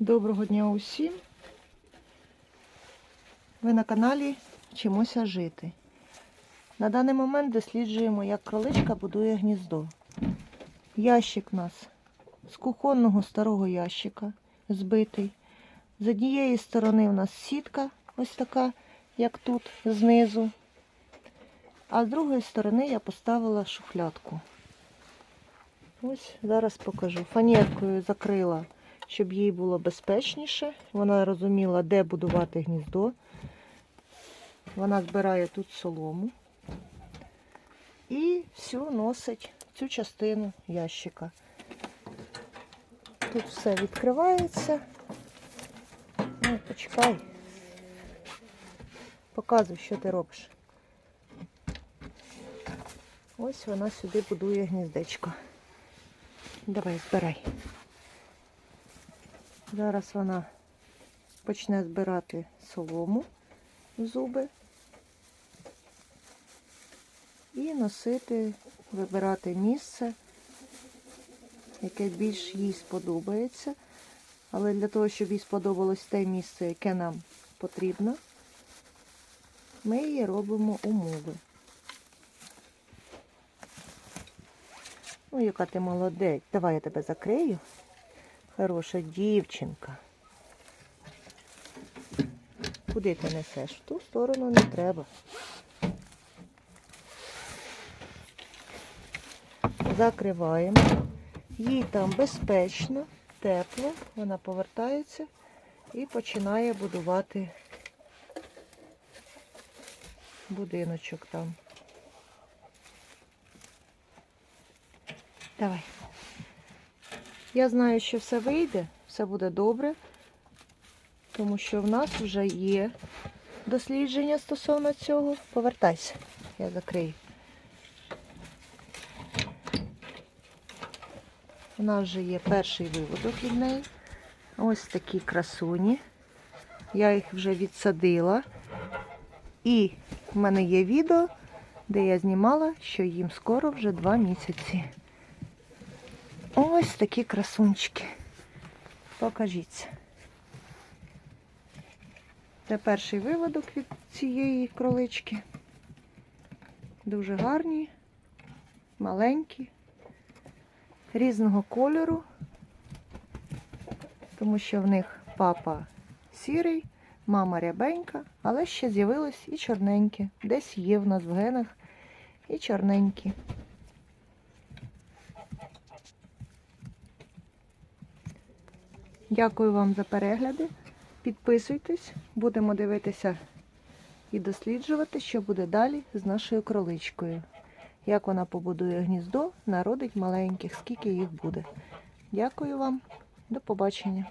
Доброго дня усім. Ви на каналі Вчимося жити. На даний момент досліджуємо, як кроличка будує гніздо. Ящик у нас з кухонного старого ящика збитий. З однієї сторони у нас сітка, ось така, як тут, знизу. А з другої сторони я поставила шухлядку. Ось зараз покажу. Фанеркою закрила щоб їй було безпечніше. Вона розуміла, де будувати гніздо. Вона збирає тут солому і всю носить цю частину ящика. Тут все відкривається. Ну, почекай. Показуй, що ти робиш. Ось вона сюди будує гніздечко. Давай, збирай. Зараз вона почне збирати солому в зуби і носити, вибирати місце, яке більш їй сподобається. Але для того, щоб їй сподобалось те місце, яке нам потрібно, ми їй робимо умови. Ну, яка ти молодець. Давай я тебе закрию. Хороша дівчинка. Куди ти несеш? В ту сторону не треба. Закриваємо. Їй там безпечно, тепло. Вона повертається і починає будувати будиночок там. Давай. Я знаю, що все вийде, все буде добре, тому що в нас вже є дослідження стосовно цього. Повертайся, я закрию. У нас вже є перший виводок від неї. Ось такі красуні. Я їх вже відсадила. І в мене є відео, де я знімала, що їм скоро вже два місяці. Ось такі красунчики. Покажіться. Це перший виводок від цієї кролички. Дуже гарні, маленькі, різного кольору, тому що в них папа сірий, мама рябенька, але ще з'явилось і чорненьке. Десь є в нас в генах і чорненькі. Дякую вам за перегляди. Підписуйтесь, будемо дивитися і досліджувати, що буде далі з нашою кроличкою. Як вона побудує гніздо, народить маленьких, скільки їх буде. Дякую вам, до побачення.